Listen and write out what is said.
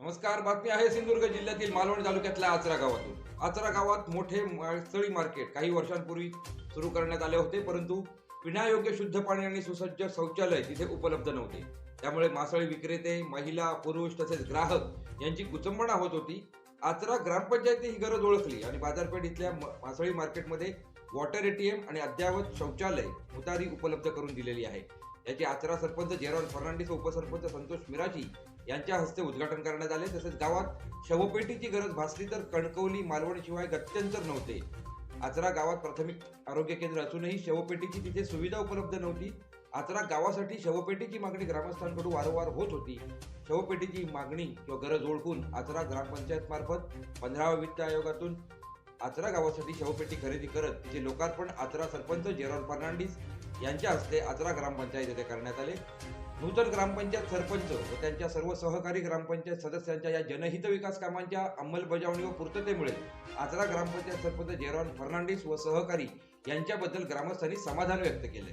नमस्कार बातमी आहे सिंधुदुर्ग जिल्ह्यातील मालवण तालुक्यातल्या आचरा गावातून. आचरा गावात मोठे मासळी मार्केट काही वर्षांपूर्वी सुरू करण्यात आले होते परंतु पिण्यायोग्य शुद्ध पाणी आणि सुसज्ज शौचालय तिथे उपलब्ध नव्हते. त्यामुळे मासळी विक्रेते महिला पुरुष तसेच ग्राहक यांची कुचंबणा होत होती. आचरा ग्रामपंचायती ही गरज ओळखली आणि बाजारपेठ इथल्या मासळी मार्केटमध्ये वॉटर एटीएम आणि अद्ययावत शौचालय उतारी उपलब्ध करून दिलेली आहे. याची आचरा सरपंच जेरॉन फर्नांडिस व उपसरपंच संतोष मिराजी यांच्या हस्ते उद्घाटन करण्यात आले. तसेच गावात शवपेटीची गरज भासली तर कणकवली मालवणशिवाय गत्यंतर नव्हते. आचरा गावात प्राथमिक आरोग्य केंद्र असूनही शवपेटीची तिथे सुविधा उपलब्ध नव्हती. आचरा गावासाठी शवपेटीची मागणी ग्रामस्थांकडून वारंवार होत होती. शवपेटीची मागणी किंवा गरज ओळखून आचरा ग्रामपंचायत मार्फत पंधराव्या वित्त आयोगातून आचरा गावासाठी शवपेटी खरेदी करत तिचे लोकार्पण आचरा सरपंच जेरॉन फर्नांडिस यांच्या हस्ते आचरा ग्रामपंचायत येथे करण्यात आले. नूतन ग्रामपंचायत सरपंच व त्यांच्या सर्व सहकारी ग्रामपंचायत सदस्यांच्या या जनहित विकास कामांच्या अंमलबजावणी व पूर्ततेमुळे आचरा ग्रामपंचायत सरपंच जेरॉन फर्नांडिस व सहकारी यांच्याबद्दल ग्रामस्थांनी समाधान व्यक्त केले.